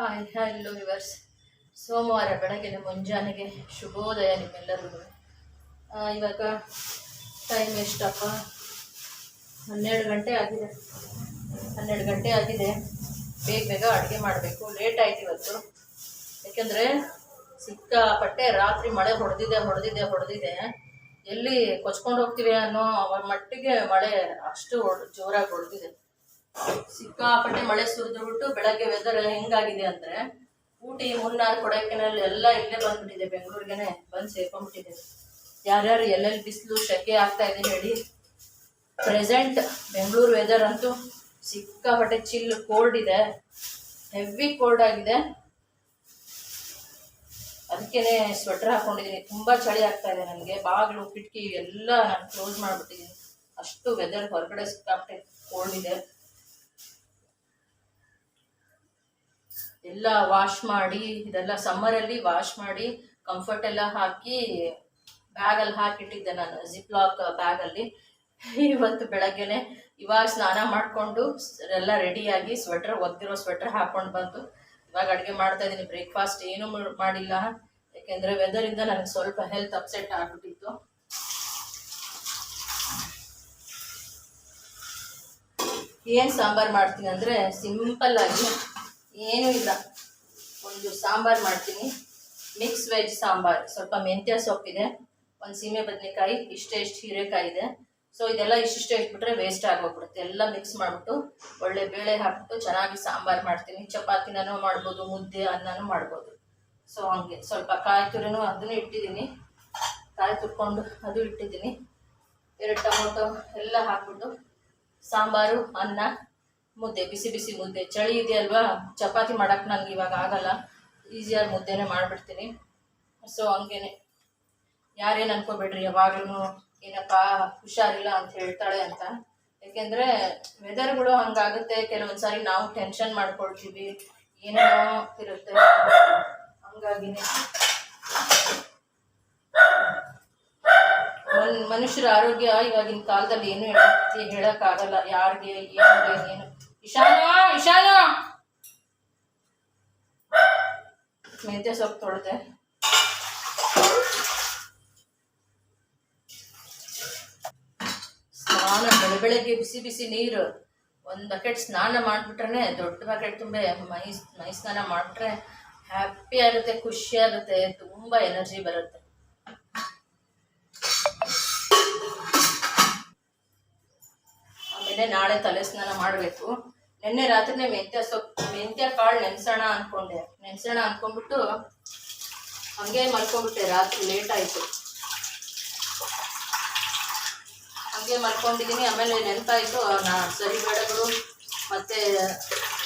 Hi hello viewers ಸೋಮವಾರ ಬೆಳಗಿನ ಮುಂಜಾನೆಗೆ ಶುಭೋದಯ ನಿಮ್ಮೆಲ್ಲರಿಗೂ. ಇವಾಗ ಟೈಮ್ ಎಷ್ಟಪ್ಪ? ಹನ್ನೆರಡು ಗಂಟೆ ಆಗಿದೆ. ಹನ್ನೆರಡು ಗಂಟೆ ಆಗಿದೆ. ಬೇಗ ಬೇಗ ಅಡುಗೆ ಮಾಡಬೇಕು. ಲೇಟ್ ಆಯ್ತು ಇವತ್ತು. ಯಾಕೆಂದರೆ ಸಿಕ್ಕಾಪಟ್ಟೆ ರಾತ್ರಿ ಮಳೆ ಹೊಡೆದಿದೆ ಹೊಡೆದಿದೆ ಹೊಡೆದಿದೆ. ಎಲ್ಲಿ ಕೊಚ್ಕೊಂಡು ಹೋಗ್ತೀವಿ ಅನ್ನೋ ಅವರ ಮಟ್ಟಿಗೆ ಮಳೆ ಅಷ್ಟು ಜೋರಾಗಿ ಹೊಡೆದಿದೆ. ಸಿಕ್ಕಾಪಟ್ಟೆ ಮಳೆ ಸುರಿದ್ಬಿಟ್ಟು ಬೆಳಗ್ಗೆ ವೆದರ್ ಹೆಂಗಾಗಿದೆ ಅಂದ್ರೆ ಊಟಿ, ಮುನ್ನಾರ್, ಕೊಡೈಕೆನಾಲ್ ಎಲ್ಲ ಇಲ್ಲೇ ಬಂದ್ಬಿಟ್ಟಿದೆ ಬೆಂಗಳೂರಿಗೆನೆ. ಬಂದು ಸೇರ್ಕೊಂಡ್ಬಿಟ್ಟಿದೆ. ಯಾರ್ಯಾರು ಎಲ್ಲೆಲ್ಲಿ ಬಿಸಿಲು ಶೆಕೆ ಆಗ್ತಾ ಇದೆ ಹೇಳಿ. ಪ್ರೆಸೆಂಟ್ ಬೆಂಗಳೂರು ವೆದರ್ ಅಂತೂ ಸಿಕ್ಕಾಪಟ್ಟೆ ಚಿಲ್ ಕೋಲ್ಡ್ ಇದೆ. ಹೆವಿ ಕೋಲ್ಡ್ ಆಗಿದೆ. ಅದಕ್ಕೇನೆ ಸ್ವೆಟರ್ ಹಾಕೊಂಡಿದ್ದೀನಿ ತುಂಬಾ ಚಳಿ ಆಗ್ತಾ ಇದೆ ನನಗೆ. ಬಾಗಿಲು, ಕಿಟಕಿ ಎಲ್ಲ ನಾನು ಕ್ಲೋಸ್ ಮಾಡ್ಬಿಟ್ಟಿದ್ದೀನಿ ಅಷ್ಟು ವೆದರ್ ಹೊರಗಡೆ ಸಿಕ್ಕಾಪಟ್ಟೆ ಕೋಲ್ಡ್ ಇದೆ. ಎಲ್ಲ ವಾಶ್ ಮಾಡಿ, ಇದೆಲ್ಲ ಸಮ್ಮರಲ್ಲಿ ವಾಶ್ ಮಾಡಿ ಕಂಫರ್ಟ್ ಎಲ್ಲ ಹಾಕಿ ಬ್ಯಾಗಲ್ಲಿ ಹಾಕಿಟ್ಟಿದ್ದೆ ನಾನು ಜಿಪ್ಲಾಕ್ ಬ್ಯಾಗಲ್ಲಿ ಇವತ್ತು ಬೆಳಗ್ಗೆನೆ ಇವಾಗ ಸ್ನಾನ ಮಾಡಿಕೊಂಡು, ಎಲ್ಲ ರೆಡಿಯಾಗಿ ಸ್ವೆಟರ್ ಒದ್ದಿರೋ ಸ್ವೆಟರ್ ಹಾಕೊಂಡು ಬಂದು, ಇವಾಗ ಅಡುಗೆ ಮಾಡ್ತಾ ಇದ್ದೀನಿ. ಬ್ರೇಕ್ಫಾಸ್ಟ್ ಏನೂ ಮಾಡ್- ಮಾಡಿಲ್ಲ. ಯಾಕೆಂದರೆ ವೆದರಿಂದ ನನಗೆ ಸ್ವಲ್ಪ ಹೆಲ್ತ್ ಅಪ್ಸೆಟ್ ಆಗ್ಬಿಟ್ಟಿತ್ತು. ಏನು ಸಾಂಬಾರು ಮಾಡ್ತೀನಿ ಅಂದರೆ ಸಿಂಪಲ್ ಆಗಿ ಏನೂ ಇಲ್ಲ. ಒಂದು ಸಾಂಬಾರು ಮಾಡ್ತೀನಿ. Mix veg sambar. ಸ್ವಲ್ಪ ಮೆಂತ್ಯ ಸೊಪ್ಪಿದೆ ಒಂದು ಸೀಮೆ ಬದನೆಕಾಯಿ, ಇಷ್ಟೇ ಇಷ್ಟು ಹೀರೆಕಾಯಿ ಇದೆ. ಸೊ ಇದೆಲ್ಲ ಇಷ್ಟಿಷ್ಟೇ ಇಟ್ಬಿಟ್ರೆ ವೇಸ್ಟ್ ಆಗೋಗ್ಬಿಡುತ್ತೆ. ಎಲ್ಲ ಮಿಕ್ಸ್ ಮಾಡಿಬಿಟ್ಟು ಒಳ್ಳೆ ಬೇಳೆ ಹಾಕ್ಬಿಟ್ಟು ಚೆನ್ನಾಗಿ ಸಾಂಬಾರು ಮಾಡ್ತೀನಿ. ಚಪಾತಿನೂ ಮಾಡ್ಬೋದು, ಮುದ್ದೆ ಅನ್ನನೂ ಮಾಡ್ಬೋದು. ಸೊ ಹಂಗೆ. ಸ್ವಲ್ಪ ಕಾಯಿ ತುರಿನೂ ಅದನ್ನು ಇಟ್ಟಿದ್ದೀನಿ. ಕಾಯಿ ತುರ್ಕೊಂಡು ಅದು ಇಟ್ಟಿದ್ದೀನಿ. ಎರಡು ಟೊಮೊಟೊ ಎಲ್ಲ ಹಾಕ್ಬಿಟ್ಟು ಸಾಂಬಾರು, ಅನ್ನ ಮುದ್ದೆ, ಬಿಸಿ ಬಿಸಿ ಮುದ್ದೆ. ಚಳಿ ಇದೆಯಲ್ವಾ ಚಪಾತಿ ಮಾಡೋಕ್ಕೆ ನನಗೆ ಇವಾಗ ಆಗಲ್ಲ. ಈಸಿಯಾಗಿ ಮುದ್ದೆನೇ ಮಾಡಿಬಿಡ್ತೀನಿ. ಸೊ ಹಂಗೇನೆ. ಯಾರೇನು ಅನ್ಕೋಬೇಡ್ರಿ ಯಾವಾಗ್ಲೂ ಏನಪ್ಪ, ಹುಷಾರಿಲ್ಲ ಅಂತ ಹೇಳ್ತಾಳೆ ಅಂತ. ಯಾಕೆಂದರೆ ವೆದರ್ಗಳು ಹಂಗಾಗುತ್ತೆ. ಕೆಲವೊಂದು ಸಾರಿ ನಾವು ಟೆನ್ಷನ್ ಮಾಡ್ಕೊಳ್ತೀವಿ. ಏನೇನೋ ಇರುತ್ತೆ. ಹಂಗಾಗಿನೇ. ಮನ್, ಮನುಷ್ಯರ ಆರೋಗ್ಯ ಇವಾಗಿನ ಕಾಲದಲ್ಲಿ ಏನು ಹೇಳಕ್ಕೆ ಆಗಲ್ಲ. ಯಾರಿಗೆ ಏನಿಗೆ ಏನು. ಇಶಾನ ಇಶಾನ ಮೆಂತ್ಯ ಸೊಪ್ಪು ತೊಳೆದೆ. ಸ್ನಾನ, ಬೆಳ ಬೆಳಗ್ಗೆ ಬಿಸಿ ಬಿಸಿ ನೀರು. ಒಂದು ಬಕೆಟ್ ಸ್ನಾನ ಮಾಡಿಬಿಟ್ರೆ ದೊಡ್ಡ ಬಕೆಟ್ ತುಂಬ ಮೈ ಮೈ ಸ್ನಾನ ಮಾಡಿಬಿಟ್ರೆ ಹ್ಯಾಪಿ ಆಗುತ್ತೆ, ಖುಷಿ ಆಗುತ್ತೆ, ತುಂಬ ಎನರ್ಜಿ ಬರುತ್ತೆ. ನಾಳೆ ತಲೆ ಸ್ನಾನ ಮಾಡಬೇಕು. ನಿನ್ನೆ ರಾತ್ರಿನೇ ಮೆಂತ್ಯ ಸೊಪ್ಪು ಮೆಂತ್ಯ ಕಾಳು ನೆನ್ಸೋಣ ಅನ್ಕೊಂಡೆ. ನೆನ್ಸೋಣ ಅನ್ಕೊಂಡ್ಬಿಟ್ಟು ಹಂಗೆ ಮಲ್ಕೊಂಡ್ಬಿಟ್ಟೆ, ರಾತ್ರಿ ಲೇಟ್ ಆಯಿತು. ಹಂಗೆ ಮಲ್ಕೊಂಡಿದ್ದೀನಿ, ಆಮೇಲೆ ನೆನಪಾಯಿತು, ನಾ ಸರಿ ಬೇಡಗಳು, ಮತ್ತೆ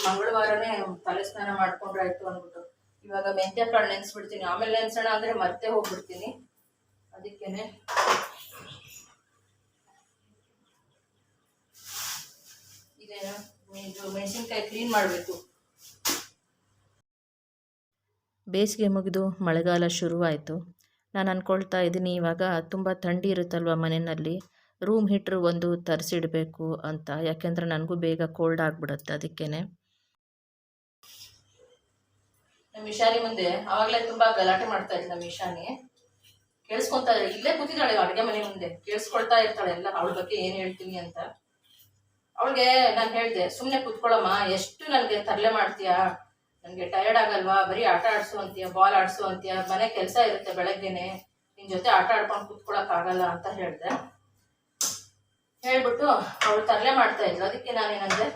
ಮಂಗಳವಾರನೇ ತಲೆ ಸ್ನಾನ ಮಾಡ್ಕೊಂಡ್ರಾಯ್ತು ಅಂದ್ಬಿಟ್ಟು. ಇವಾಗ ಮೆಂತ್ಯ ಕಾಳು ನೆನೆಸ್ಬಿಡ್ತೀನಿ. ಆಮೇಲೆ ನೆನ್ಸೋಣ ಅಂದರೆ ಮತ್ತೆ ಹೋಗ್ಬಿಡ್ತೀನಿ. ಅದಕ್ಕೇನೆ. ಇದು ಮೆಣಸಿನ್ಕಾಯಿ ಕ್ಲೀನ್ ಮಾಡಬೇಕು. ಬೇಸಿಗೆ ಮುಗಿದು ಮಳೆಗಾಲ ಶುರುವಾಯಿತು. ನಾನು ಅಂದ್ಕೊಳ್ತಾ ಇದ್ದೀನಿ ಇವಾಗ ತುಂಬ ಥಂಡಿ ಇರುತ್ತಲ್ವ ಮನೆಯಲ್ಲಿ? ರೂಮ್ ಹೀಟ್ರ್ ಒಂದು ತರಿಸಿಡಬೇಕು ಅಂತ. ಯಾಕೆಂದರೆ ನನಗೂ ಬೇಗ ಕೋಲ್ಡ್ ಆಗಿಬಿಡುತ್ತೆ ಅದಕ್ಕೇ ನಮ್ಮ ಇಶಾನಿ ಮುಂದೆ ಅವಾಗಲೇ ತುಂಬಾ ಗಲಾಟೆ ಮಾಡ್ತಾ ಇದ್ಲು ನಮ್ಮ ಇಶಾನಿ ಕೇಳಿಸ್ಕೊಂತಾ ಇಲ್ಲೇ ಕೂತಿದ್ದಾಳೆ ಅಡುಗೆ ಮನೆ ಮುಂದೆ. ಕೇಳಿಸ್ಕೊಳ್ತಾ ಇರ್ತಾಳೆ. ಎಲ್ಲ ಅವಳ ಬಗ್ಗೆ ಏನು ಹೇಳ್ತೀನಿ ಅಂತ. ಅವಳಿಗೆ ನಾನು ಹೇಳಿದೆ ಸುಮ್ಮನೆ ಕುತ್ಕೊಳ್ಳಮ್ಮ ಎಷ್ಟು ನನಗೆ ತರಲೆ ಮಾಡ್ತೀಯಾ? ನನಗೆ ಟಯರ್ಡ್ ಆಗಲ್ವಾ? ಬರೀ ಆಟ ಆಡಿಸು ಅಂತೀಯ ಬಾಲ್ ಆಡಿಸು ಅಂತೀಯ? ಮನೆ ಕೆಲಸ ಇರುತ್ತೆ ಬೆಳಗ್ಗೆನೆ. ನಿನ್ನ ಜೊತೆ ಆಟ ಆಡ್ಕೊಂಡು ಕುತ್ಕೊಳ್ಳೋಕ್ಕಾಗಲ್ಲ ಅಂತ ಹೇಳಿದೆ. ಹೇಳ್ಬಿಟ್ಟು ಅವಳು ತರಲೆ ಮಾಡ್ತಾ ಇದ್ಲು. ಅದಕ್ಕೆ ನಾನೇನಂದೆ,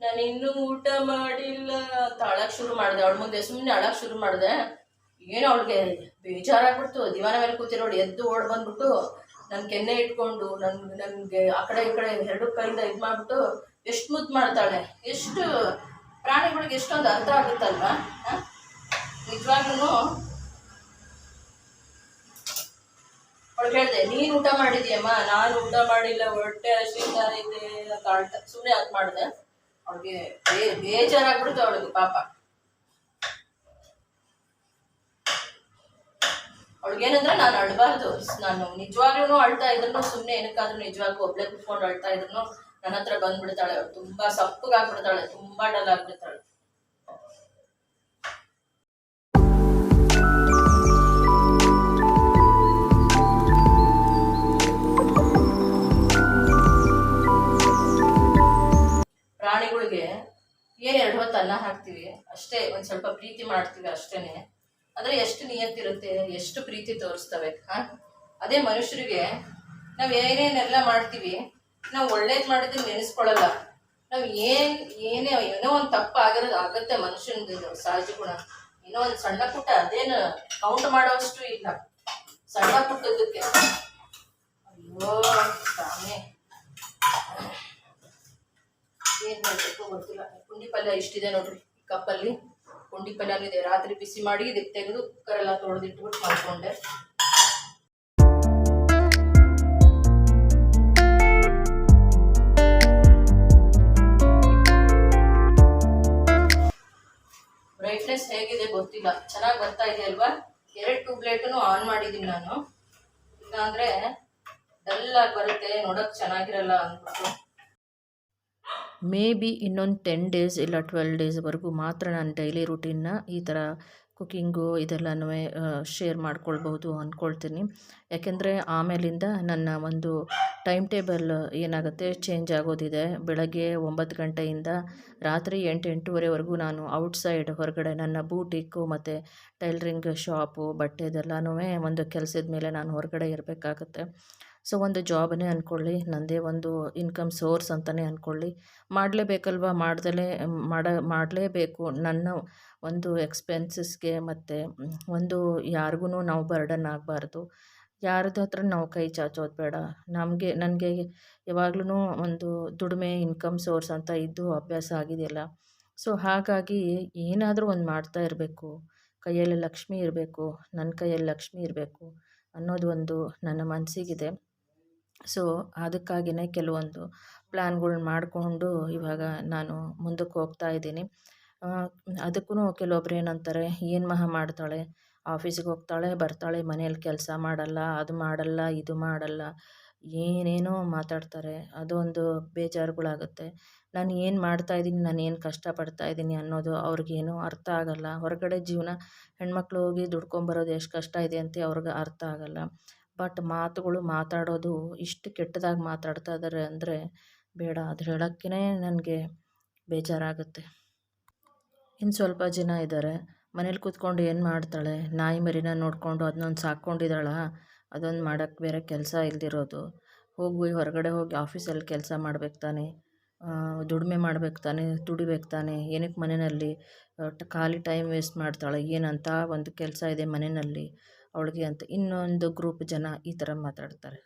ನಾನು ಇನ್ನೂ ಊಟ ಮಾಡಿಲ್ಲ. ಅಂತ ಅಳಕ್ಕೆ ಶುರು ಮಾಡಿದೆ. ಅವಳ ಮುಂದೆ ಸುಮ್ಮನೆ ಅಳಕ್ ಶುರು ಮಾಡಿದೆ. ಏನೋ ಅವಳಿಗೆ ಬೇಜಾರಾಗ್ಬಿಡ್ತು. ದಿವಾನ ಮೇಲೆ ಕೂತಿರೋಳು. ಎದ್ದು ಓಡ್ ಬಂದ್ಬಿಟ್ಟು ನನ್ನ ಕೆನ್ನೆ ಇಟ್ಕೊಂಡು, ನನ್, ನನಗೆ ಆ ಕಡೆ ಈ ಕಡೆ ಎರಡು ಕೈಯಿಂದ ಇದು ಮಾಡ್ಬಿಟ್ಟು ಎಷ್ಟು ಮುದ್ದು ಮಾಡ್ತಾಳೆ, ಎಷ್ಟು ಪ್ರಾಣಿಗಳಿಗೆ ಎಷ್ಟೊಂದು ಅರ್ಥ ಆಗುತ್ತಲ್ವಾ? ನಿಜವಾಗ್ಲೂ ಅವಳು ಹೇಳಿದೆ ನೀನು ಊಟ ಮಾಡಿದ್ಯಮ್ಮ? ನಾನು ಊಟ ಮಾಡಿಲ್ಲ, ಹೊಟ್ಟೆ ಹಸಿತಾ ಇದೆ, ಅಂತ ಸುಮ್ಮನೆ ಅದು ಮಾಡಿದೆ. ಅವಳಿಗೆ ಬೇ, ಬೇಜಾರಾಗ್ಬಿಡ್ತು ಅವಳಿಗೆ ಪಾಪ. ಅವಳಿಗೇನಂದ್ರೆ ನಾನು ಅಳ್ಬಾರ್ದು. ನಾನು ನಿಜವಾಗ್ಲೂ ಅಳ್ತಾ ಇದ್ರು ಸುಮ್ಮನೆ ಏನಕ್ಕಾದ್ರೂ ನಿಜವಾಗ್ಲೂ ಒಬ್ಳೆ ಕುತ್ಕೊಂಡು ಅಳ್ತಾ ಇದ್ರು ನನ್ನ ಹತ್ರ ಬಂದ್ಬಿಡ್ತಾಳೆ. ಅವ್ಳು ತುಂಬಾ ಸಪ್ಪಗಾಗ್ಬಿಡ್ತಾಳೆ, ತುಂಬಾ ಡಲ್ ಆಗ್ಬಿಡ್ತಾಳೆ. ಪ್ರಾಣಿಗಳಿಗೆ ಏನ್ ಎರಡು ಹೊತ್ತು ಅನ್ನ ಹಾಕ್ತಿವಿ, ಅಷ್ಟೇ, ಒಂದ್ ಸ್ವಲ್ಪ ಪ್ರೀತಿ ಮಾಡ್ತೀವಿ ಅಷ್ಟೇನೆ. ಆದರೆ ಎಷ್ಟು ನಿಯತ್ತಿರುತ್ತೆ, ಎಷ್ಟು ಪ್ರೀತಿ ತೋರಿಸ್ತವೆ, ಹಾ? ಅದೇ ಮನುಷ್ಯರಿಗೆ ನಾವು ಏನೇನೆಲ್ಲ ಮಾಡ್ತೀವಿ, ನಾವು ಒಳ್ಳೇದ್ ಮಾಡಿದ್ರೆ ನೆನೆಸ್ಕೊಳ್ಳಲ್ಲ. ನಾವು ಏನ್, ಏನೇ, ಏನೋ ಒಂದು ತಪ್ಪು ಆಗಿರೋದು ಆಗತ್ತೆ ಮನುಷ್ಯನದು ಇದು, ಸಹಜ ಗುಣ. ಏನೋ ಒಂದ್ ಸಣ್ಣ ಪುಟ್ಟ, ಅದೇನು ಕೌಂಟ್ ಮಾಡೋಷ್ಟು ಇಲ್ಲ. ಸಣ್ಣ ಪುಟ್ಟದಕ್ಕೆ. ಅಯ್ಯೋ, ತಾನೇ. ಏನ್ ಮಾಡ್ಬೇಕು ಗೊತ್ತಿಲ್ಲ. ಪುಂಡಿ ಪಲ್ಯ ಇಷ್ಟಿದೆ ನೋಡ್ರಿ ಕಪ್ಪಲ್ಲಿ. ಪುಂಡಿ ಪಲ್ಯನೂ ಇದೆ. ರಾತ್ರಿ ಬಿಸಿ ಮಾಡಿ ಇದಕ್ಕೆ ತೆಗೆದು ಕುಕ್ಕರೆಲ್ಲ ತೊಳೆದಿಟ್ಬಿಟ್ಟು ಮಾಡಿಕೊಂಡೆ. ಬ್ರೈಟ್ನೆಸ್ ಹೇಗಿದೆ ಗೊತ್ತಿಲ್ಲ. ಚೆನ್ನಾಗಿ ಬರ್ತಾ ಇದೆ ಅಲ್ವಾ? ಎರಡು ಟ್ಯೂಬ್ಲೈಟನ್ನು ಆನ್ ಮಾಡಿದ್ದೀನಿ ನಾನು. ಇಲ್ಲಾಂದ್ರೆ ಡಲ್ ಆಗಿ ಬರುತ್ತೆ. ನೋಡಕ್ ಚೆನ್ನಾಗಿರಲ್ಲ ಅಂದ್ಬಿಟ್ಟು. ಮೇ ಬಿ ಇನ್ನೊಂದು ಟೆನ್ ಡೇಸ್ ಇಲ್ಲ ಟ್ವೆಲ್ ಡೇಸ್ವರೆಗೂ ಮಾತ್ರ ನಾನು ಡೈಲಿ ರುಟೀನ್ನ ಈ ಥರ ಕುಕ್ಕಿಂಗು ಇದೆಲ್ಲನೂ ಶೇರ್ ಮಾಡ್ಕೊಳ್ಬೋದು ಅಂದ್ಕೊಳ್ತೀನಿ ಯಾಕೆಂದರೆ ಆಮೇಲಿಂದ ನನ್ನ ಒಂದು ಟೈಮ್ ಟೇಬಲ್ ಏನಾಗುತ್ತೆ ಚೇಂಜ್ ಆಗೋದಿದೆ. ಬೆಳಗ್ಗೆ ಒಂಬತ್ತು ಗಂಟೆಯಿಂದ ರಾತ್ರಿ ಎಂಟು, ಎಂಟೂವರೆವರೆಗೂ ನಾನು ಔಟ್ಸೈಡ್ ಹೊರಗಡೆ ನನ್ನ ಬೂಟಿಕ್ಕು ಮತ್ತು ಟೈಲರಿಂಗ್ ಶಾಪು ಬಟ್ಟೆದೆಲ್ಲನೂ ಒಂದು ಕೆಲಸದ ಮೇಲೆ ನಾನು ಹೊರಗಡೆ ಇರಬೇಕಾಗತ್ತೆ. ಸೊ ಒಂದು ಜಾಬನ್ನೇ ಅಂದ್ಕೊಳ್ಳಿ ನನ್ನದೇ ಒಂದು ಇನ್ಕಮ್ ಸೋರ್ಸ್ ಅಂತಲೇ ಅಂದ್ಕೊಳ್ಳಿ ಮಾಡಲೇಬೇಕಲ್ವ? ಮಾಡ್ದಲೇ, ಮಾಡ, ಮಾಡಲೇಬೇಕು. ನನ್ನ ಒಂದು ಎಕ್ಸ್ಪೆನ್ಸಸ್ಗೆ ಮತ್ತು ಒಂದು ಯಾರಿಗೂ ನಾವು ಬರ್ಡನ್ ಆಗಬಾರ್ದು. ಯಾರದ ಹತ್ರ ನಾವು ಕೈ ಚಾಚೋದು ಬೇಡ. ನಮಗೆ, ನನಗೆ ಯಾವಾಗ್ಲೂ ಒಂದು ದುಡಿಮೆ ಇನ್ಕಮ್ ಸೋರ್ಸ್ ಅಂತ ಇದ್ದು ಅಭ್ಯಾಸ ಆಗಿದೆಯಲ್ಲ. ಸೊ ಹಾಗಾಗಿ ಏನಾದರೂ ಒಂದು ಮಾಡ್ತಾ ಇರಬೇಕು. ಕೈಯಲ್ಲಿ ಲಕ್ಷ್ಮಿ ಇರಬೇಕು. ನನ್ನ ಕೈಯಲ್ಲಿ ಲಕ್ಷ್ಮಿ ಇರಬೇಕು ಅನ್ನೋದು ಒಂದು ನನ್ನ ಮನಸ್ಸಿಗಿದೆ ಸೊ ಅದಕ್ಕಾಗಿಯೇ ಕೆಲವೊಂದು ಪ್ಲ್ಯಾನ್ಗಳ್ನ ಮಾಡಿಕೊಂಡು ಇವಾಗ ನಾನು ಮುಂದಕ್ಕೆ ಹೋಗ್ತಾ ಇದ್ದೀನಿ. ಅದಕ್ಕೂ ಕೆಲವೊಬ್ರು ಏನಂತಾರೆ, ಏನು ಮಹಾ ಮಾಡ್ತಾಳೆ? ಆಫೀಸಿಗೆ ಹೋಗ್ತಾಳೆ, ಬರ್ತಾಳೆ ಮನೇಲಿ ಕೆಲಸ ಮಾಡಲ್ಲ, ಅದು ಮಾಡಲ್ಲ, ಇದು ಮಾಡಲ್ಲ, ಏನೇನೋ ಮಾತಾಡ್ತಾರೆ. ಅದೊಂದು ಬೇಜಾರುಗಳಾಗುತ್ತೆ. ನಾನು ಏನು ಮಾಡ್ತಾ ಇದ್ದೀನಿ, ನಾನು ಏನು ಕಷ್ಟಪಡ್ತಾ ಇದ್ದೀನಿ ಅನ್ನೋದು ಅವ್ರಿಗೇನು ಅರ್ಥ ಆಗಲ್ಲ. ಹೊರಗಡೆ ಜೀವನ ಹೆಣ್ಮಕ್ಳು ಹೋಗಿ ದುಡ್ಕೊಂಬರೋದು ಎಷ್ಟು ಕಷ್ಟ ಇದೆ ಅಂತ ಅವ್ರಿಗೆ ಅರ್ಥ ಆಗಲ್ಲ. ಬಟ್ ಮಾತುಗಳು ಮಾತಾಡೋದು ಇಷ್ಟು ಕೆಟ್ಟದಾಗಿ ಮಾತಾಡ್ತಾ ಇದ್ದಾರೆ ಅಂದರೆ ಬೇಡ. ಅದು ಹೇಳೋಕ್ಕೇ ನನಗೆ ಬೇಜಾರಾಗುತ್ತೆ. ಇನ್ನು ಸ್ವಲ್ಪ ಜನ ಇದ್ದಾರೆ ಮನೇಲಿ ಕೂತ್ಕೊಂಡು ಏನು ಮಾಡ್ತಾಳೆ? ನಾಯಿ ಮರಿನ ನೋಡಿಕೊಂಡು ಅದನ್ನೊಂದು ಸಾಕ್ಕೊಂಡಿದ್ದಾಳ ಅದೊಂದು ಮಾಡೋಕ್ಕೆ ಬೇರೆ ಕೆಲಸ ಇಲ್ದಿರೋದು. ಹೋಗಿ ಹೊರಗಡೆ ಹೋಗಿ ಆಫೀಸಲ್ಲಿ ಕೆಲಸ ಮಾಡ್ಬೇಕು ತಾನೆ. ದುಡಿಮೆ ಮಾಡ್ಬೇಕು ತಾನೆ, ದುಡಿಬೇಕು ತಾನೆ. ಏನಕ್ಕೆ ಮನೆಯಲ್ಲಿ ಖಾಲಿ ಟೈಮ್ ವೇಸ್ಟ್ ಮಾಡ್ತಾಳೆ. ಏನಂತ ಒಂದು ಕೆಲಸ ಇದೆ ಮನೆಯಲ್ಲಿ ಅವಳಿಗೆ ಅಂತ ಇನ್ನೊಂದು ಗ್ರೂಪ್ ಜನ ಈ ಥರ ಮಾತಾಡ್ತಾರೆ.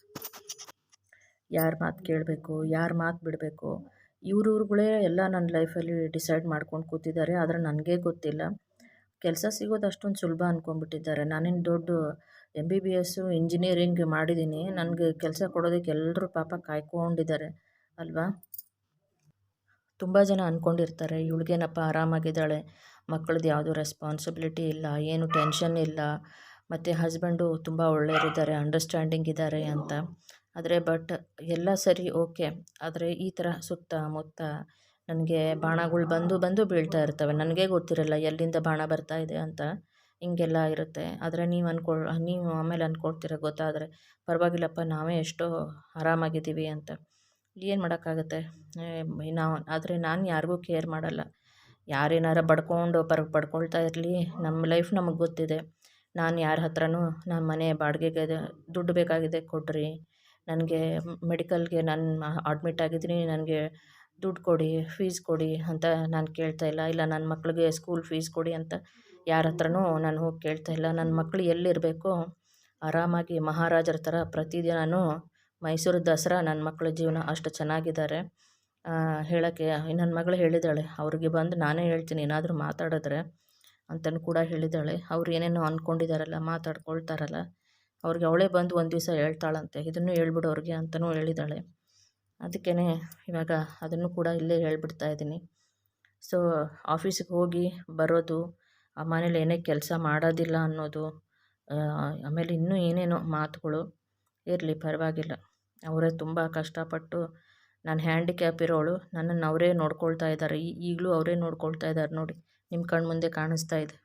ಯಾರ ಮಾತು ಕೇಳಬೇಕು, ಯಾರ ಮಾತು ಬಿಡಬೇಕು ಇವ್ರಿವ್ರುಗಳೇ ಎಲ್ಲ ನನ್ನ ಲೈಫಲ್ಲಿ ಡಿಸೈಡ್ ಮಾಡ್ಕೊಂಡು ಕೂತಿದ್ದಾರೆ, ಆದರೆ ನನಗೇ ಗೊತ್ತಿಲ್ಲ. ಕೆಲಸ ಸಿಗೋದು ಅಷ್ಟೊಂದು ಸುಲಭ ಅಂದ್ಕೊಂಡ್ಬಿಟ್ಟಿದ್ದಾರೆ ನಾನೇನು ದೊಡ್ಡ M B B S engineering ಮಾಡಿದ್ದೀನಿ ನನಗೆ ಕೆಲಸ ಕೊಡೋದಕ್ಕೆ ಎಲ್ಲರೂ ಪಾಪ ಕಾಯ್ಕೊಂಡಿದ್ದಾರೆ, ಅಲ್ವಾ? ತುಂಬ ಜನ ಅಂದ್ಕೊಂಡಿರ್ತಾರೆ ಇವಳಿಗೇನಪ್ಪ ಆರಾಮಾಗಿದ್ದಾಳೆ? ಮಕ್ಕಳದ್ದು ಯಾವುದೂ ರೆಸ್ಪಾನ್ಸಿಬಿಲಿಟಿ ಇಲ್ಲ, ಏನು ಟೆನ್ಷನ್ ಇಲ್ಲ ಮತ್ತು ಹಸ್ಬೆಂಡು ತುಂಬ ಒಳ್ಳೆಯವರಿದ್ದಾರೆ ಅಂಡರ್ಸ್ಟ್ಯಾಂಡಿಂಗ್ ಇದ್ದಾರೆ ಅಂತ. ಆದರೆ ಬಟ್ ಎಲ್ಲ ಸರಿ ಓಕೆ ಆದರೆ ಈ ಥರ ಸುತ್ತಮುತ್ತ ನನಗೆ ಬಾಣಗಳು ಬಂದು ಬಂದು ಬೀಳ್ತಾ ಇರ್ತವೆ. ನನಗೇ ಗೊತ್ತಿರಲ್ಲ ಎಲ್ಲಿಂದ ಬಾಣ ಬರ್ತಾ ಇದೆ ಅಂತ. ಹಿಂಗೆಲ್ಲ ಇರುತ್ತೆ. ಆದರೆ ನೀವು ಅನ್ಕೊಳ್, ನೀವು ಆಮೇಲೆ ಅಂದ್ಕೊಳ್ತೀರ ಗೊತ್ತಾದರೆ ಪರವಾಗಿಲ್ಲಪ್ಪ, ನಾವೇ ಎಷ್ಟೋ ಆರಾಮಾಗಿದ್ದೀವಿ ಅಂತ. ಏನು ಮಾಡೋಕ್ಕಾಗತ್ತೆ? ನಾವು ಆದರೆ ನಾನು ಯಾರಿಗೂ ಕೇರ್ ಮಾಡಲ್ಲ. ಯಾರೇನಾರ ಬಡ್ಕೊಂಡು, ಪರ್, ಪಡ್ಕೊಳ್ತಾ ಇರಲಿ. ನಮ್ಮ ಲೈಫ್ ನಮಗೆ ಗೊತ್ತಿದೆ. ನಾನು ಯಾರ ಹತ್ರನೂ ನಾನು ಮನೆ ಬಾಡಿಗೆಗೆ ದುಡ್ಡು ಬೇಕಾಗಿದೆ ಕೊಡಿರಿ. ನನಗೆ ಮೆಡಿಕಲ್ಗೆ ನಾನು ಅಡ್ಮಿಟ್ ಆಗಿದ್ದೀನಿ, ನನಗೆ ದುಡ್ಡು ಕೊಡಿ, ಫೀಸ್ ಕೊಡಿ ಅಂತ ನಾನು ಕೇಳ್ತಾ ಇಲ್ಲ. ಇಲ್ಲ ನನ್ನ ಮಕ್ಕಳಿಗೆ ಸ್ಕೂಲ್ ಫೀಸ್ ಕೊಡಿ ಅಂತ ಯಾರ ಹತ್ರನೂ ನಾನು ಹೋಗಿ ಕೇಳ್ತಾ ಇಲ್ಲ. ನನ್ನ ಮಕ್ಕಳು ಎಲ್ಲಿರಬೇಕು ಆರಾಮಾಗಿ ಮಹಾರಾಜರ ಥರ ಪ್ರತಿದಿನವೂ ಮೈಸೂರು ದಸರಾ ನನ್ನ ಮಕ್ಕಳ ಜೀವನ ಅಷ್ಟು ಚೆನ್ನಾಗಿದ್ದಾರೆ ಹೇಳೋಕ್ಕೆ ನನ್ನ ಮಗಳು ಹೇಳಿದ್ದಾಳೆ, ಅವ್ರಿಗೆ ಬಂದು ನಾನೇ ಹೇಳ್ತೀನಿ, ಏನಾದರೂ ಮಾತಾಡಿದ್ರೆ. ಅಂತಲೂ ಕೂಡ ಹೇಳಿದ್ದಾಳೆ. ಅವ್ರು ಏನೇನೋ ಅಂದ್ಕೊಂಡಿದ್ದಾರಲ್ಲ ಮಾತಾಡ್ಕೊಳ್ತಾರಲ್ಲ, ಅವ್ರಿಗೆ ಅವಳೇ ಬಂದು ಒಂದು ದಿವಸ ಹೇಳ್ತಾಳಂತೆ. ಇದನ್ನು ಹೇಳ್ಬಿಡು ಅವ್ರಿಗೆ ಅಂತಲೂ ಹೇಳಿದ್ದಾಳೆ ಅದಕ್ಕೇ ಇವಾಗ ಅದನ್ನು ಕೂಡ ಇಲ್ಲೇ ಹೇಳ್ಬಿಡ್ತಾ ಇದ್ದೀನಿ. ಸೊ ಆಫೀಸಿಗೆ ಹೋಗಿ ಬರೋದು, ಆ ಮನೇಲಿ ಏನೇ ಕೆಲಸ ಮಾಡೋದಿಲ್ಲ ಅನ್ನೋದು ಆಮೇಲೆ ಇನ್ನೂ ಏನೇನೋ ಮಾತುಗಳು, ಇರಲಿ, ಪರವಾಗಿಲ್ಲ. ಅವರೇ ತುಂಬ ಕಷ್ಟಪಟ್ಟು ನಾನು ಹ್ಯಾಂಡಿಕ್ಯಾಪ್ ಇರೋಳು. ನನ್ನನ್ನು ಅವರೇ ನೋಡ್ಕೊಳ್ತಾ ಇದ್ದಾರೆ. ಈಗಲೂ ಅವರೇ ನೋಡ್ಕೊಳ್ತಾ ಇದ್ದಾರೆ ನೋಡಿ. ನಿಮ್ಮ ಕಣ್ಮುಂದೆ ಕಾಣಿಸ್ತಾ ಇದೆ.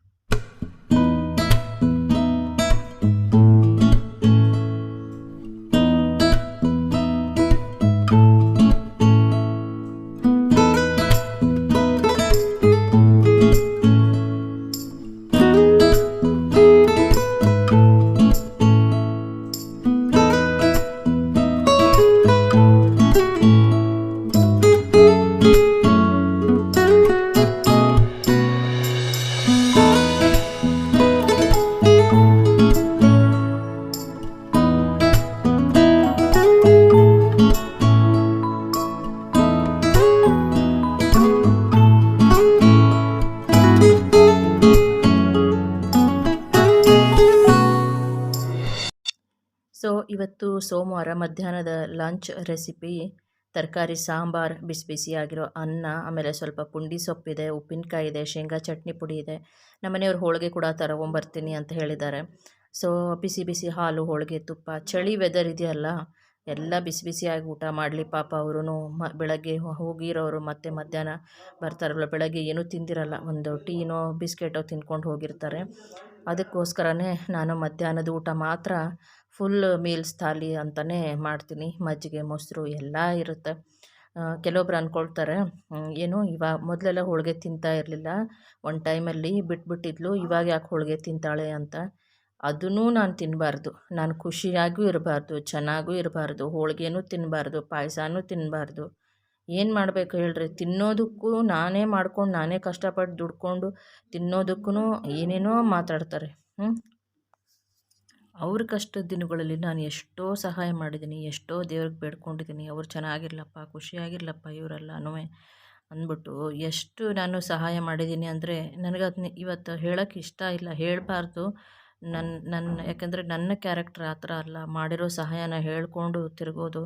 ಇವತ್ತು ಸೋಮವಾರ ಮಧ್ಯಾಹ್ನದ ಲಂಚ್ ರೆಸಿಪಿ ತರಕಾರಿ, ಸಾಂಬಾರು ಬಿಸಿ ಬಿಸಿಯಾಗಿರೋ ಅನ್ನ, ಆಮೇಲೆ ಸ್ವಲ್ಪ ಪುಂಡಿ ಸೊಪ್ಪಿದೆ ಉಪ್ಪಿನಕಾಯಿ ಇದೆ, ಶೇಂಗಾ ಚಟ್ನಿ ಪುಡಿ ಇದೆ. ನಮ್ಮ ಮನೆಯವ್ರು ಹೋಳಿಗೆ ಕೂಡ ತಗೊಂಬರ್ತೀನಿ ಅಂತ ಹೇಳಿದ್ದಾರೆ. ಸೊ, ಬಿಸಿ ಬಿಸಿ ಹಾಲು, ಹೋಳಿಗೆ, ತುಪ್ಪ, ಚಳಿ ವೆದರ್ ಇದೆಯಲ್ಲ, ಎಲ್ಲ ಬಿಸಿ ಬಿಸಿಯಾಗಿ ಊಟ ಮಾಡಲಿ. ಪಾಪ ಅವರು ಮ, ಬೆಳಗ್ಗೆ ಹೋಗಿರೋರು ಮತ್ತೆ ಮಧ್ಯಾಹ್ನ ಬರ್ತಾರಲ್ಲ, ಬೆಳಗ್ಗೆ ಏನೂ ತಿಂದಿರಲ್ಲ, ಒಂದು ಟೀನೋ, ಬಿಸ್ಕೆಟೋ ತಿನ್ಕೊಂಡು ಹೋಗಿರ್ತಾರೆ. ಅದಕ್ಕೋಸ್ಕರನೇ ನಾನು ಮಧ್ಯಾಹ್ನದ ಊಟ ಮಾತ್ರ ಫುಲ್ ಮೀಲ್ಸ್ ಥಾಲಿ ಅಂತಲೇ ಮಾಡ್ತೀನಿ. ಮಜ್ಜಿಗೆ, ಮೊಸರು ಎಲ್ಲ ಇರುತ್ತೆ. ಕೆಲವೊಬ್ರು ಅಂದ್ಕೊಳ್ತಾರೆ ಏನು ಇವಾಗ ಮೊದಲೆಲ್ಲ ಹೋಳಿಗೆ ತಿಂತಾ ಇರಲಿಲ್ಲ. ಒಂದು ಟೈಮಲ್ಲಿ ಬಿಟ್ಬಿಟ್ಟಿದ್ಲು, ಇವಾಗ ಯಾಕೆ ಹೋಳಿಗೆ ತಿಂತಾಳೆ ಅಂತ. ಅದನ್ನೂ ನಾನು ತಿನ್ನಬಾರ್ದು ನಾನು ಖುಷಿಯಾಗೂ ಇರಬಾರ್ದು, ಚೆನ್ನಾಗೂ ಇರಬಾರ್ದು, ಹೋಳಿಗೆನೂ ತಿನ್ನಬಾರ್ದು ಪಾಯಸನೂ ತಿನ್ನಬಾರ್ದು ಏನು ಮಾಡಬೇಕು ಹೇಳ್ರಿ? ತಿನ್ನೋದಕ್ಕೂ ನಾನೇ ಮಾಡ್ಕೊಂಡು ನಾನೇ ಕಷ್ಟಪಟ್ಟು ದುಡ್ಕೊಂಡು ತಿನ್ನೋದಕ್ಕೂ ಏನೇನೋ ಮಾತಾಡ್ತಾರೆ. ಹ್ಞೂ ಅವ್ರ ಕಷ್ಟದ ದಿನಗಳಲ್ಲಿ ನಾನು ಎಷ್ಟೋ ಸಹಾಯ ಮಾಡಿದ್ದೀನಿ, ಎಷ್ಟೋ ದೇವ್ರಿಗೆ ಬೇಡ್ಕೊಂಡಿದ್ದೀನಿ, ಅವ್ರು ಚೆನ್ನಾಗಿರ್ಲಪ್ಪ, ಖುಷಿಯಾಗಿರ್ಲಪ್ಪ ಇವರೆಲ್ಲನೂ ಅಂದ್ಬಿಟ್ಟು ಎಷ್ಟು ನಾನು ಸಹಾಯ ಮಾಡಿದ್ದೀನಿ ಅಂದರೆ ನನಗೆ ಇವತ್ತು ಹೇಳೋಕ್ಕೆ ಇಷ್ಟ ಇಲ್ಲ, ಹೇಳಬಾರ್ದು. ನನ್ನ ನನ್ನ, ಯಾಕಂದರೆ ನನ್ನ ಕ್ಯಾರೆಕ್ಟರ್ ಆ ಥರ ಅಲ್ಲ, ಮಾಡಿರೋ ಸಹಾಯನ ಹೇಳ್ಕೊಂಡು ತಿರುಗೋದು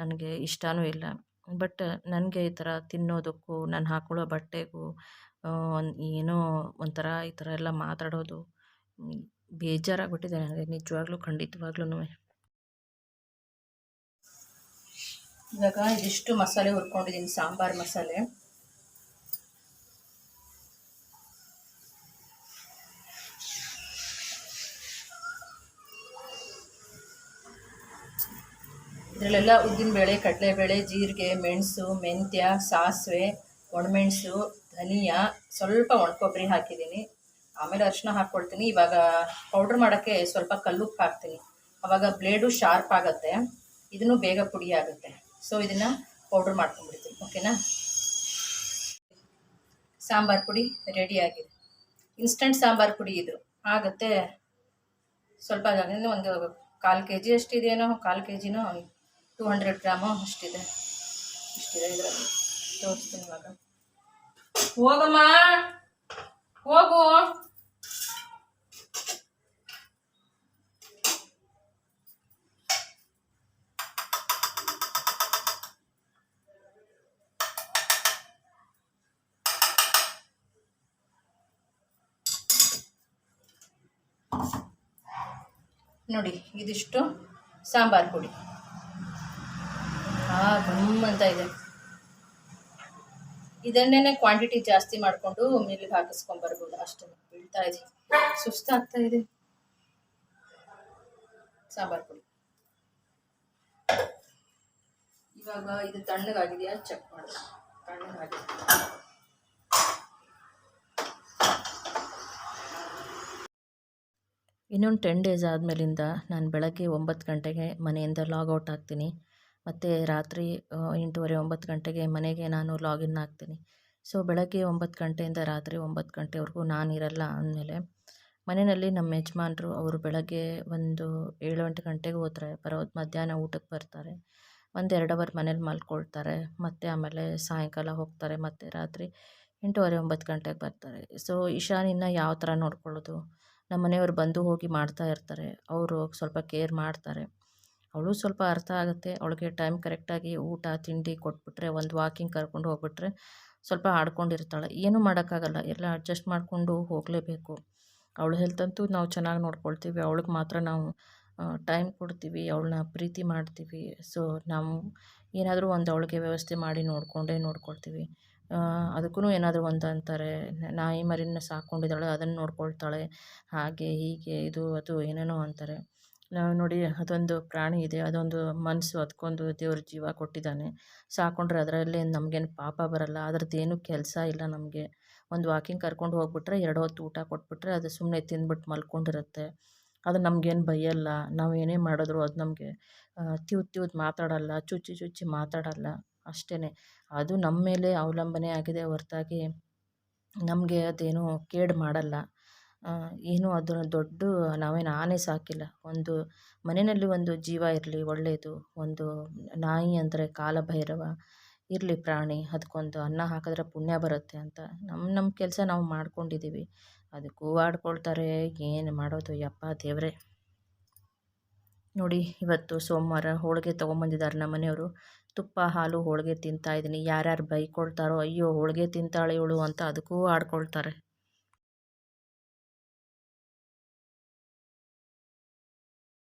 ನನಗೆ ಇಷ್ಟವೂ ಇಲ್ಲ. ಬಟ್ ನನಗೆ ಈ ಥರ ತಿನ್ನೋದಕ್ಕೂ, ನಾನು ಹಾಕೊಳ್ಳೋ ಬಟ್ಟೆಗೂ ಏನೋ ಒಂಥರ ಈ ಥರ ಎಲ್ಲ ಮಾತಾಡೋದು ಬೇಜಾರಾಗ್ಬಿಟ್ಟಿದೆ ನನಗೆ ನಿಜವಾಗ್ಲೂ ಖಂಡಿತವಾಗ್ಲೂ ಇವಾಗ ಇದಿಷ್ಟು ಮಸಾಲೆ ಹುರ್ಕೊಂಡಿದ್ದೀನಿ, ಸಾಂಬಾರ್ ಮಸಾಲೆ. ಇದರಲ್ಲೆಲ್ಲ ಉದ್ದಿನಬೇಳೆ ಕಡಲೆಬೇಳೆ, ಜೀರಿಗೆ, ಮೆಣಸು, ಮೆಂತ್ಯ, ಸಾಸಿವೆ, ಒಣಮೆಣಸು, ಧನಿಯಾ, ಸ್ವಲ್ಪ ಒಣಕೊಬ್ಬರಿ ಹಾಕಿದ್ದೀನಿ. ಆಮೇಲೆ ಅರಿಶಿನ ಹಾಕ್ಕೊಳ್ತೀನಿ ಇವಾಗ ಪೌಡ್ರ್ ಮಾಡೋಕ್ಕೆ ಸ್ವಲ್ಪ ಕಲ್ಲುಪ್ಪು ಹಾಕ್ತೀನಿ. ಆವಾಗ ಬ್ಲೇಡು ಶಾರ್ಪ್ ಆಗುತ್ತೆ. ಇದನ್ನು ಬೇಗ ಪುಡಿ ಆಗುತ್ತೆ. ಸೊ ಇದನ್ನು ಪೌಡ್ರ್ ಮಾಡ್ಕೊಂಡ್ಬಿಡ್ತೀನಿ. ಓಕೆನಾ ಸಾಂಬಾರು ಪುಡಿ ರೆಡಿ ಆಗಿದೆ. ಇನ್ಸ್ಟಂಟ್ ಸಾಂಬಾರು ಪುಡಿ ಇದು. ಆಗುತ್ತೆ. ಸ್ವಲ್ಪ ಒಂದು ಕಾಲು ಕೆ ಜಿ ಅಷ್ಟಿದೆಯೇನೋ, ಕಾಲು ಕೆ ಜಿನೋ ಟೂ ಹಂಡ್ರೆಡ್ ಗ್ರಾಮು ಅಷ್ಟಿದೆ. ಇಷ್ಟಿದೆ ಇದರಲ್ಲಿ. ತೋರಿಸ್ತೀನಿ ಇವಾಗ. ಹೋಗಮ್ಮ! ಹೋಗು! ನೋಡಿ, ಇದಿಷ್ಟು ಸಾಂಬಾರು ಪುಡಿ. ಆ ಗಮ್ ಅಂತ ಇದೆ. ಇದನ್ನೇ ಕ್ವಾಂಟಿಟಿ ಜಾಸ್ತಿ ಮಾಡಿಕೊಂಡು ಮಿಲ್ಗೆ ಹಾಕಿಸ್ಕೊಂಡ್ ಬರ್ಬೋದು. ಅಷ್ಟೇ, ಬೀಳ್ತಾ ಇದೆ. ಸುಸ್ತಾಗ್ತಾ ಇದೆ. ಸಾಂಬಾರು ಪುಡಿ. ಇವಾಗ ಇದು ತಣ್ಣಗಾಗಿದೆಯಾ? ಚೆಕ್ ಮಾಡಿ ತಣ್ಣಗಾಗಿದೆ. ಇನ್ನೊಂದು ಟೆನ್ ಡೇಸ್ ಆದಮೇಲಿಂದ ನಾನು ಬೆಳಗ್ಗೆ ಒಂಬತ್ತು ಗಂಟೆಗೆ ಮನೆಯಿಂದ ಲಾಗೌಟ್ ಆಗ್ತೀನಿ ಮತ್ತು ರಾತ್ರಿ ಎಂಟೂವರೆ ಒಂಬತ್ತು ಗಂಟೆಗೆ ಮನೆಗೆ ನಾನು ಲಾಗಿನ್ ಆಗ್ತೀನಿ ಸೊ ಬೆಳಗ್ಗೆ ಒಂಬತ್ತು ಗಂಟೆಯಿಂದ ರಾತ್ರಿ ಒಂಬತ್ತು ಗಂಟೆವರೆಗೂ ನಾನು ಇರಲ್ಲ ಅಂದಮೇಲೆ ಮನೆಯಲ್ಲಿ ನಮ್ಮ ಯಜಮಾನ್ರು ಅವರು ಬೆಳಗ್ಗೆ ಒಂದು ಏಳು ಎಂಟು ಗಂಟೆಗೆ ಹೋದರೆ ಬರೋದು ಮಧ್ಯಾಹ್ನ ಊಟಕ್ಕೆ ಬರ್ತಾರೆ. ಒಂದು ಎರಡು ಅವರ್ ಮನೇಲಿ ಮಲ್ಕೊಳ್ತಾರೆ. ಮತ್ತು ಆಮೇಲೆ ಸಾಯಂಕಾಲ ಹೋಗ್ತಾರೆ. ಮತ್ತು ರಾತ್ರಿ ಎಂಟೂವರೆ ಒಂಬತ್ತು ಗಂಟೆಗೆ ಬರ್ತಾರೆ. ಸೊ ಇಶಾನಿನ ಯಾವ ಥರ ನೋಡ್ಕೊಳ್ಳೋದು? ನಮ್ಮ ಮನೆಯವ್ರು ಬಂದು ಹೋಗಿ ಮಾಡ್ತಾ ಇರ್ತಾರೆ. ಅವರು ಸ್ವಲ್ಪ ಕೇರ್ ಮಾಡ್ತಾರೆ. ಅವಳು ಸ್ವಲ್ಪ ಅರ್ಥ ಆಗುತ್ತೆ. ಅವಳಿಗೆ ಟೈಮ್ ಕರೆಕ್ಟಾಗಿ ಊಟ, ತಿಂಡಿ ಕೊಟ್ಬಿಟ್ರೆ, ಒಂದು ವಾಕಿಂಗ್ ಕರ್ಕೊಂಡು ಹೋಗ್ಬಿಟ್ರೆ ಸ್ವಲ್ಪ ಆಡ್ಕೊಂಡಿರ್ತಾಳೆ. ಏನೂ ಮಾಡೋಕ್ಕಾಗಲ್ಲ. ಎಲ್ಲ ಅಡ್ಜಸ್ಟ್ ಮಾಡಿಕೊಂಡು ಹೋಗಲೇಬೇಕು. ಅವಳು ಹೆಲ್ತ್ ಅಂತೂ ನಾವು ಚೆನ್ನಾಗಿ ನೋಡ್ಕೊಳ್ತೀವಿ. ಅವಳಿಗೆ ಮಾತ್ರ ನಾವು ಟೈಮ್ ಕೊಡ್ತೀವಿ. ಅವಳನ್ನ ಪ್ರೀತಿ ಮಾಡ್ತೀವಿ. ಸೊ ನಾವು ಏನಾದರೂ ಒಂದು ಅವಳಿಗೆ ವ್ಯವಸ್ಥೆ ಮಾಡಿ ನೋಡಿಕೊಂಡೇ ನೋಡ್ಕೊಳ್ತೀವಿ. ಅದಕ್ಕೂ ಏನಾದರೂ ಒಂದು ಅಂತಾರೆ ನಾಯಿ ಮರಿನ ಸಾಕೊಂಡಿದ್ದಾಳೆ, ಅದನ್ನು ನೋಡ್ಕೊಳ್ತಾಳೆ, ಹಾಗೆ ಹೀಗೆ ಇದು ಅದು ಏನೇನೋ ಅಂತಾರೆ. ನಾವು ನೋಡಿ ಅದೊಂದು ಪ್ರಾಣಿ ಇದೆ, ಅದೊಂದು ಮನಸ್ಸು ಅದಕ್ಕೊಂದು ದೇವ್ರ ಜೀವ ಕೊಟ್ಟಿದ್ದಾನೆ. ಸಾಕೊಂಡ್ರೆ ಅದರಲ್ಲಿ ನಮಗೇನು ಪಾಪ ಬರಲ್ಲ, ಅದ್ರದ್ದೇನು ಕೆಲಸ ಇಲ್ಲ ನಮಗೆ. ಒಂದು ವಾಕಿಂಗ್ ಕರ್ಕೊಂಡು ಹೋಗ್ಬಿಟ್ರೆ ಎರಡು ಹೊತ್ತು ಊಟ ಕೊಟ್ಬಿಟ್ರೆ ಅದು ಸುಮ್ಮನೆ ತಿಂದ್ಬಿಟ್ಟು ಮಲ್ಕೊಂಡಿರುತ್ತೆ. ಅದು ನಮಗೇನು ಬೈಯಲ್ಲ, ನಾವು ಏನೇ ಮಾಡಿದ್ರು ಅದು ನಮಗೆ ತಿವ್ ತಿವ್ದು ಮಾತಾಡಲ್ಲ, ಚುಚ್ಚಿ ಚುಚ್ಚಿ ಮಾತಾಡಲ್ಲ. ಅಷ್ಟೇ ಅದು ನಮ್ಮ ಮೇಲೆ ಅವಲಂಬನೆ ಆಗಿದೆ ಹೊರತಾಗಿ ನಮಗೆ ಅದೇನು ಕೇಡು ಮಾಡಲ್ಲ. ಏನು ಅದರ ದೊಡ್ಡ ನಾವೇನು ಆನೆ ಸಾಕಿಲ್ಲ. ಒಂದು ಮನೆಯಲ್ಲಿ ಒಂದು ಜೀವ ಇರಲಿ ಒಳ್ಳೆಯದು ಒಂದು ನಾಯಿ ಅಂದರೆ ಕಾಲಭೈರವ. ಇರಲಿ ಪ್ರಾಣಿ ಅದಕ್ಕೊಂದು ಅನ್ನ ಹಾಕಿದ್ರೆ ಪುಣ್ಯ ಬರುತ್ತೆ ಅಂತ ನಮ್ಮ ನಮ್ಮ ಕೆಲಸ ನಾವು ಮಾಡ್ಕೊಂಡಿದ್ದೀವಿ. ಅದಕ್ಕೂ ಕೂಗಾಡ್ಕೊಳ್ತಾರೆ ಏನು ಮಾಡೋದು ಯಪ್ಪ ದೇವರೇ. ನೋಡಿ, ಇವತ್ತು ಸೋಮವಾರ ಹೋಳಿಗೆ ತೊಗೊಂಬಂದಿದ್ದಾರೆ ನಮ್ಮ ಮನೆಯವರು. ತುಪ್ಪ ಹಾಲು ಹೋಳಿಗೆ ತಿಂತಾ ಇದ್ದೀನಿ. ಯಾರ್ಯಾರು ಬೈಕೊಳ್ತಾರೋ ಅಯ್ಯೋ ಹೋಳಿಗೆ ತಿಂತಾಳೆ ಇವಳು ಅಂತ ಅದಕ್ಕೂ ಆಡ್ಕೊಳ್ತಾರೆ.